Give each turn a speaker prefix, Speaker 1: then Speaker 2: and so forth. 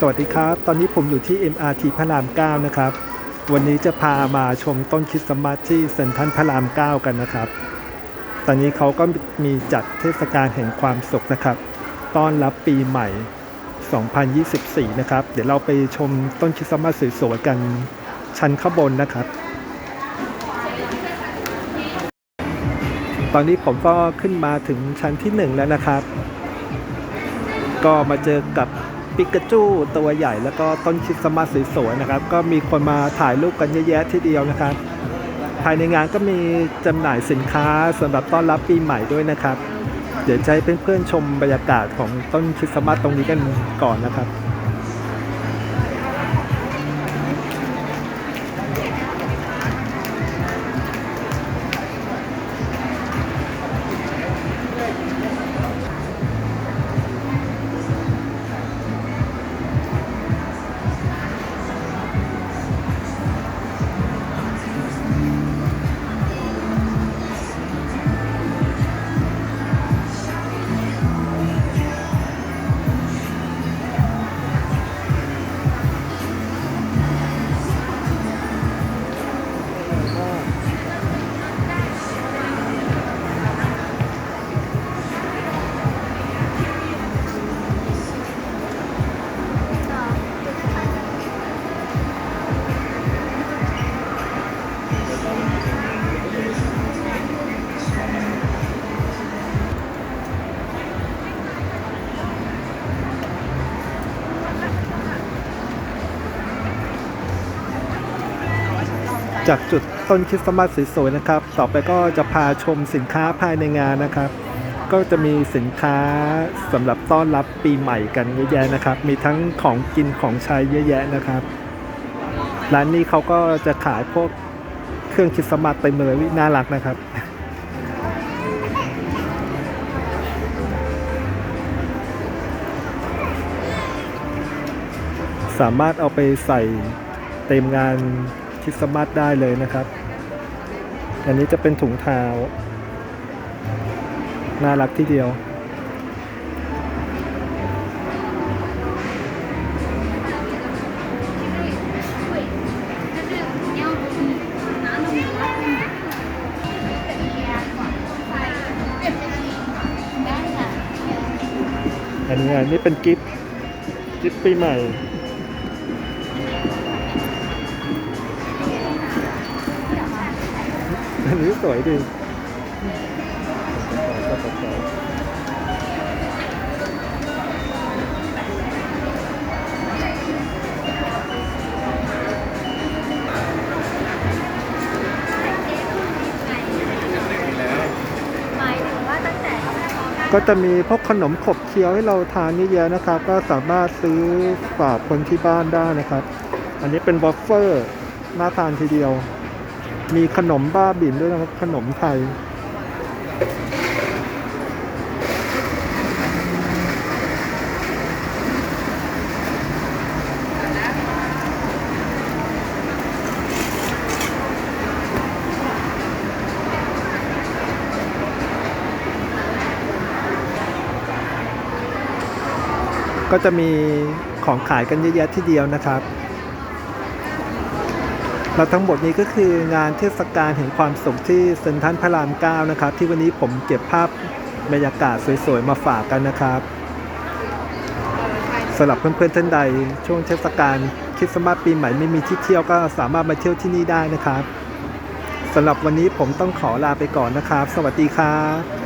Speaker 1: สวัสดีครับ ตอนนี้ผมอยู่ที่ MRT พระราม 9 นะครับ วันนี้จะพามาชมต้นคริสต์มาสที่เซ็นทรัลพระราม 9 กันนะครับ ตอนนี้เขาก็มีจัดเทศกาลแห่งความสุขนะครับ ต้อนรับปีใหม่ 2024 นะครับ เดี๋ยวเราไปชมต้นคริสต์มาสสวยๆกันชั้นข้างบนนะครับ ตอนนี้ผมก็ขึ้นมาถึงชั้นที่หนึ่งแล้วนะครับ ก็มาเจอกับ ปิกาจูตัวใหญ่แล้วก็ต้นคริสต์มาสสวยๆนะครับ ก็มีคนมาถ่ายรูปกันเยอะแยะทีเดียวนะครับ ภายในงานก็มีจำหน่ายสินค้าสำหรับต้อนรับปีใหม่ด้วยนะครับ เดี๋ยวจะให้เพื่อนๆชมบรรยากาศของต้นคริสต์มาสตรงนี้กันก่อนนะครับ จากจุดต้นคริสต์มาสสวยๆนะครับ ต่อไปก็จะพาชมสินค้าภายในงานนะครับ ก็จะมีสินค้าสำหรับต้อนรับปีใหม่กันเยอะแยะนะครับ มีทั้งของกินของใช้เยอะแยะนะครับ ร้านนี้เขาก็จะขายพวกเครื่องคริสต์มาสเต็มเลยวิน่ารักนะครับสามารถเอาไปใส่เต็มงาน ริสต์มาสได้เลยนะครับ อันนี้จะเป็นถุงเท้า น่ารักที่เดียว อันนี้อันนี้เป็นกิฟต์กิฟต์ปีใหม่ อันนี้สวยดี
Speaker 2: หมายถึงว่าตั้งแต่
Speaker 1: ก็จะมีพวกขนมขบเคี้ยวให้เราทานเยอะๆนะครับ ก็สามารถซื้อฝากคนที่บ้านได้นะครับ อันนี้เป็นวอฟเฟอร์น่าทานทีเดียว มีขนมบ้าบิ่นด้วยนะครับ ขนมไทย ก็จะมีของขายกันเยอะแยะที่เดียวนะครับ แล้วทั้งหมดนี้ก็คืองานเทศกาลแห่งความสุขที่เซ็นทรัลพระราม9นะครับ ที่วันนี้ผมเก็บภาพบรรยากาศสวยๆ มาฝากกันนะครับสำหรับเพื่อนๆท่านใด ช่วงเทศกาลคริสต์มาสปีใหม่ไม่มีที่เที่ยวก็สามารถมาเที่ยวที่นี่ได้นะครับสำหรับวันนี้ผมต้องขอลาไปก่อนนะครับ สวัสดีครับ